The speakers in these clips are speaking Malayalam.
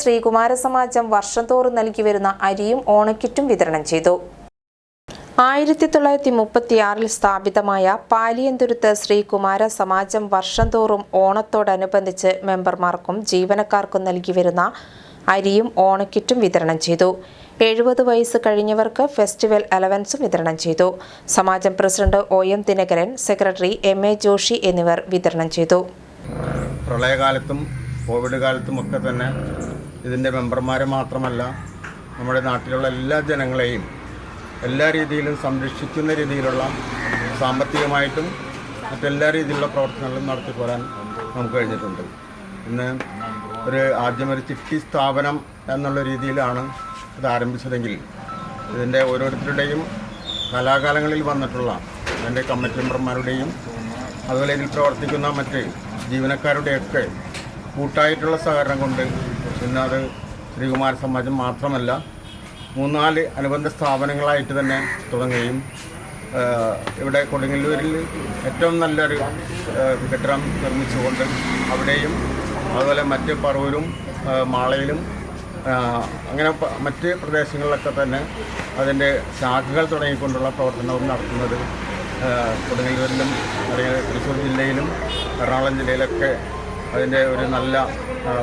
ശ്രീകുമാര സമാജം വർഷം തോറും നൽകി വരുന്ന അരിയും ഓണക്കിറ്റും വിതരണം ചെയ്തു. ആയിരത്തി തൊള്ളായിരത്തി മുപ്പത്തിയാറിൽ സ്ഥാപിതമായ പാലിയന്തുരുത്ത് ശ്രീകുമാര സമാജം വർഷം തോറും ഓണത്തോടനുബന്ധിച്ച് മെമ്പർമാർക്കും ജീവനക്കാർക്കും നൽകി വരുന്ന അരിയും ഓണക്കിറ്റും വിതരണം ചെയ്തു. എഴുപത് വയസ്സ് കഴിഞ്ഞവർക്ക് ഫെസ്റ്റിവൽ അലവൻസും വിതരണം ചെയ്തു. സമാജം president O M Dinakaran secretary M A Joshi എന്നിവർ വിതരണം ചെയ്തു. പ്രളയകാലത്തും കോവിഡ് കാലത്തും ഒക്കെ തന്നെ ഇതിന്റെ മെമ്പർമാരെ മാത്രമല്ല നമ്മുടെ നാട്ടിലുള്ള എല്ലാ ജനങ്ങളെയും എല്ലാ രീതിയിലും സംരക്ഷിക്കുന്ന രീതിയിലുള്ള സാമ്പത്തികമായിട്ടും മറ്റെല്ലാ രീതിയിലുള്ള പ്രവർത്തനങ്ങളും നടത്തി പോരാൻ നമുക്ക് കഴിഞ്ഞിട്ടുണ്ട്. ഇന്ന് ഒരു ആദ്യം ഒരു സ്ഥാപനം എന്നുള്ള രീതിയിലാണ് ഇത് ആരംഭിച്ചതെങ്കിൽ ഇതിന്റെ ഓരോരുത്തരുടെയും കലാകാലങ്ങളിൽ വന്നിട്ടുള്ള അതിന്റെ കമ്മിറ്റി മെമ്പർമാരുടെയും അതുപോലെ ഇതിൽ പ്രവർത്തിക്കുന്ന മറ്റ് ജീവനക്കാരുടെയൊക്കെ കൂട്ടായിട്ടുള്ള സഹകരണം കൊണ്ട് അത് ശ്രീകുമാര സമാജം മാത്രമല്ല മൂന്നാൽ അനുബന്ധ സ്ഥാപനങ്ങളായിട്ട് തന്നെ തുടങ്ങുകയും ഇവിടെ കൊടുങ്ങല്ലൂരിൽ ഏറ്റവും നല്ലൊരു കെട്ടിടം നിർമ്മിച്ചുകൊണ്ട് അവിടെയും അതുപോലെ മറ്റ് പറവൂരും മാളയിലും അങ്ങനെ മറ്റ് പ്രദേശങ്ങളിലൊക്കെ തന്നെ അതിന്റെ ശാഖകൾ തുടങ്ങിക്കൊണ്ടുള്ള പ്രവർത്തനവും നടത്തുന്നത് കൊടുങ്ങല്ലൂരിലും അല്ലെങ്കിൽ തൃശ്ശൂർ ജില്ലയിലും എറണാകുളം ജില്ലയിലൊക്കെ അതിന്റെ ഒരു നല്ല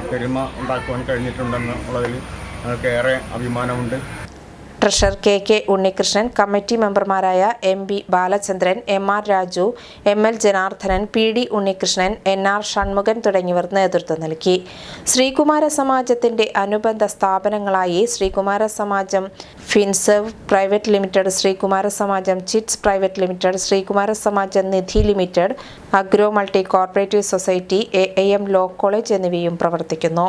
പെരുമ ഉണ്ടാക്കുവാൻ കഴിഞ്ഞിട്ടുണ്ടെന്ന് ഉള്ളതിൽ ഞങ്ങൾക്ക് ഏറെ അഭിമാനമുണ്ട്. Treasurer K K Unnikrishnan committee മെമ്പർമാരായ M B Balachandran M R Raju M L Janardhanan P D Unnikrishnan N R Shanmughan തുടങ്ങിയവർ നേതൃത്വം നൽകി. ശ്രീകുമാര സമാജത്തിന്റെ അനുബന്ധ സ്ഥാപനങ്ങളായി Sreekumara Samajam finserv private limited Sreekumara Samajam chits private limited Sreekumara Samajam Nidhi limited agro multi cooperative society A M law college എന്നിവയും പ്രവർത്തിക്കുന്നു.